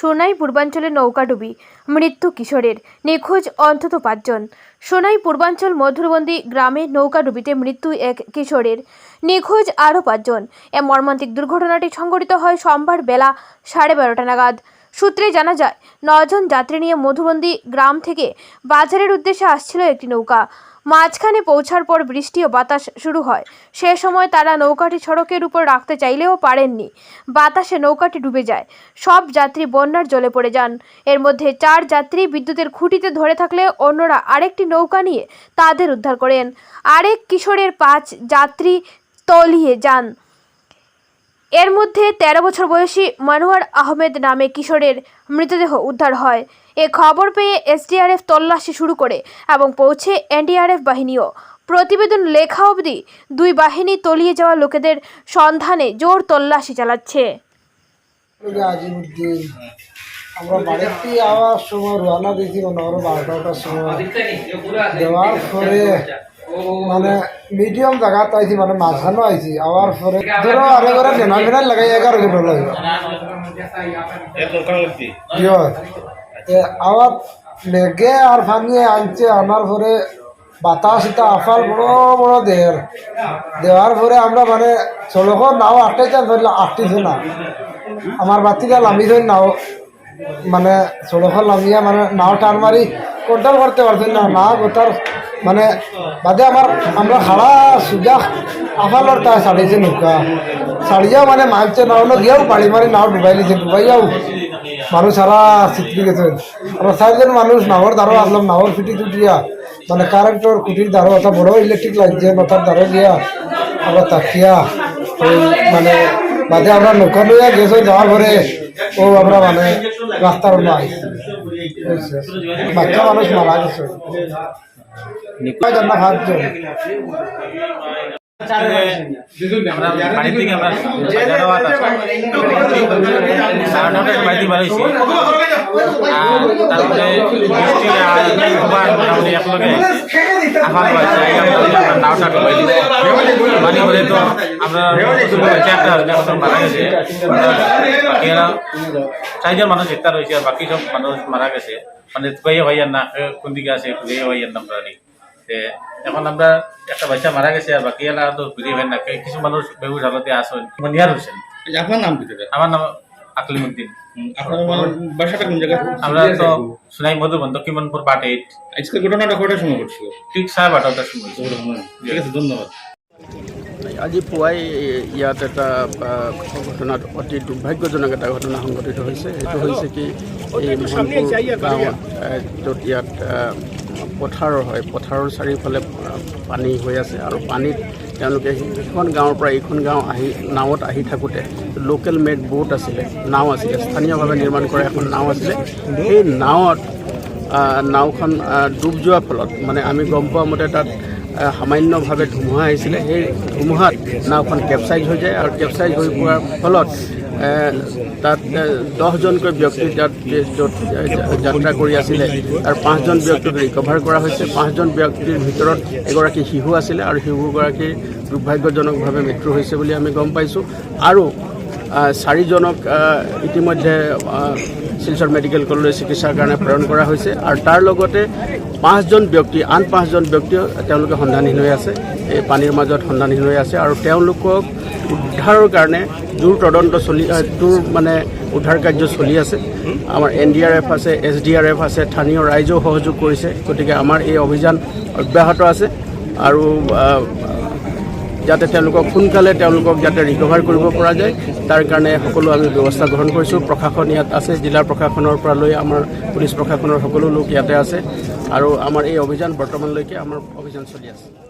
সোনাই পূর্বাঞ্চলে নৌকাডুবি মৃত্যু কিশোরের, নিখোঁজ অন্তত পাঁচজন। সোনাই পূর্বাঞ্চল মধুরবন্দি গ্রামে নৌকাডুবিতে মৃত্যু এক কিশোরের, নিখোঁজ আরও পাঁচজন। এ মর্মান্তিক দুর্ঘটনাটি সংঘটিত হয় সোমবার বেলা সাড়ে বারোটা নাগাদ। সূত্রে জানা যায়, নজন যাত্রী নিয়ে মধুবন্দি গ্রাম থেকে বাজারের উদ্দেশ্যে আসছিল একটি নৌকা। মাঝখানে পৌঁছার পর বৃষ্টি ও বাতাস শুরু হয়। সে সময় তারা নৌকাটি সড়কের উপর রাখতে চাইলেও পারেননি। বাতাসে নৌকাটি ডুবে যায়। সব যাত্রী বন্যার জলে পড়ে যান। এর মধ্যে চার যাত্রী বিদ্যুতের খুঁটিতে ধরে থাকলে অন্যরা আরেকটি নৌকা নিয়ে তাদের উদ্ধার করেন। আরেক কিশোরের পাঁচ যাত্রী তলিয়ে যান। এর মধ্যে তেরো বছর বয়সী মনোয়ার আহমেদ নামে কিশোরের মৃতদেহ উদ্ধার হয়। এ খবর পেয়ে এসডিআরএফ তল্লাশি শুরু করে এবং পৌঁছে এনডিআরএফ বাহিনীও। প্রতিবেদন লেখা অবধি দুই বাহিনী তলিয়ে যাওয়া লোকেদের সন্ধানে জোর তল্লাশি চালাচ্ছে। আমরা বাড়িতে আওয়ার সময় রওনা দিয়েছি করো বারোটার সময়। দেওয়ার পরে মানে মিডিয়াম জায়গা আইছি মানে মাঝখানেও আইছি আওয়ার পরে ধরো আরে করে ডেনামিনার লাগাই এগারো জন লাগে আওয়ার লেগে আর ভাঙিয়ে আনছে আনার পরে বাতাস এটা আফাল বড় বড় দেহের দেওয়ার পরে আমরা মানে চলক নাও আটটাইতে ধরলে আটটিছে না আমার বাতিটা লামি ধরে নাও। মানে চলক লামিয়া মানে নাও টান মারি কন্ট্রোল করতে পারছেন না না গোটার মানে বাদে আমার আমরা খাড়া সুজা আফালর তা ছাড়িয়েছে নৌকা। ছাড়িয়াও মানে মারছে না হলো গিয়েও বাড়ি মারি নাও ডুবাই লিছে ডুবাইয়াও মানুষ সারা চিত্রি গেছে। আর চারজন মানুষ নাওর দ্বারও আসলাম নাওর ফিটি টুটিয়া। মানে কারেন্টর খুঁটির দ্বারও একটা বড় ইলেকট্রিক লাগছে নতার দ্বারও গিয়া আবার তাকিয়া। মানে বাদে আমরা নৌকা লইয়া গেছো যাওয়ার পরে ও আমরা মানে রাস্তার নাই বাচ্চা মানুষ মারা গেছে। জানা ভাবছ বাড়ি থেকে আমরা বাজারে আওয়াত আছে সাড়ে নটায় বাড়িতে বাড়াইছি আর তারপরে বৃষ্টি আর দুবার মোটামুটি একলগে আফাল পাইছে আমরা নাওটা ডুবাই দিছি মানে তো আমরা একটা যখন মারা গেছে বাকিরা চারজন মানুষ একটা রয়েছে আর বাকি সব মানুষ মারা গেছে মানে ভাইয়ার না কোন দিকে আছে ভাইয়ার নাম প্রাণী এখন আমরা একটা বাচ্চা মারা গেছে আর বাকি এলা তো ঘুরিয়ে ভাই না। কিছু মানুষ বেহুশ হালতে আসেন মনিয়ার হোসেন। আপনার নাম কি দাদা আমার নাম আকলিমুদ্দিন। আপনার মানে বাসাটা কোন জায়গায়? আমরা তো সোনাই মধুবন দক্ষিণমনপুর পার্ট এইট আজকে ঘটনাটা কটার সময় ঘটছিল? ঠিক সাড়ে বারোটার সময়। ঠিক আছে ধন্যবাদ। আজি পুৱাই ইয়াত এটা আহ, ঘটনাত অতি দুৰ্ভাগ্যজনক এটা ঘটনা সংঘটিত হৈছে। সেইটো হৈছে কি এই মোহনপুৰ গাঁৱত আহ, য'ত ইয়াত আহ, পথাৰৰ হয়। পথাৰৰ চাৰিওফালে পানী হৈ আছে আৰু পানীত তেওঁলোকে সিখন গাঁৱৰ পৰা এইখন গাঁও আহি নাৱত আহি থাকোঁতে লোকেল মেড বোট আছিলে নাও আছিলে স্থানীয়ভাৱে নিৰ্মাণ কৰা এখন নাও আছিলে। সেই নাৱত নাওখন ডুব যোৱাৰ ফলত মানে আমি গম পোৱা মতে তাত সামান্যভাৱে ধুমুহা আহিছিলে সেই ধুমুহাত নাওখন কেপচাইজ হৈ যায় আৰু কেপচাইজ হৈ পোৱাৰ ফলত তাত দহজনকৈ ব্যক্তি তাত য'ত যাত্ৰা কৰি আছিলে আৰু পাঁচজন ব্যক্তিক ৰিকভাৰ কৰা হৈছে পাঁচজন ব্যক্তিৰ ভিতৰত এগৰাকী শিশু আছিলে আৰু শিশুগৰাকীৰ দুৰ্ভাগ্যজনকভাৱে মৃত্যু হৈছে বুলি আমি গম পাইছোঁ। আৰু চাৰিজনক ইতিমধ্যে শিলচৰ মেডিকেল কলেজলৈ চিকিৎসাৰ কাৰণে প্ৰেৰণ কৰা হৈছে। আৰু তাৰ লগতে পাঁচজন ব্যক্তি, আন পাঁচজন ব্যক্তিও তেওঁলোকে সন্ধানহীন হৈ আছে। এই পানীৰ মাজত সন্ধানহীন হৈ আছে। আৰু তেওঁলোকক উদ্ধাৰৰ কাৰণে জোৰ তদন্ত চলি জোৰ মানে উদ্ধাৰ কাৰ্য চলি আছে। আমাৰ এন ডি আৰ এফ আছে, এছ ডি আৰ এফ আছে, স্থানীয় ৰাইজেও সহযোগ কৰিছে। গতিকে আমাৰ এই অভিযান অব্যাহত আছে। আৰু যাতে তেওঁলোকক সোনকালে তেওঁলোকক যাতে ৰিকভাৰ কৰিব পৰা যায়, তাৰ কাৰণে সকলো আমি ব্যৱস্থা গ্ৰহণ কৰিছোঁ। প্ৰশাসন ইয়াত আছে, জিলা প্ৰশাসনৰ পৰা লৈ আমাৰ পুলিচ প্ৰশাসনৰ সকলো লোক ইয়াতে আছে। আৰু আমাৰ এই অভিযান বৰ্তমানলৈকে আমাৰ অভিযান চলি আছে।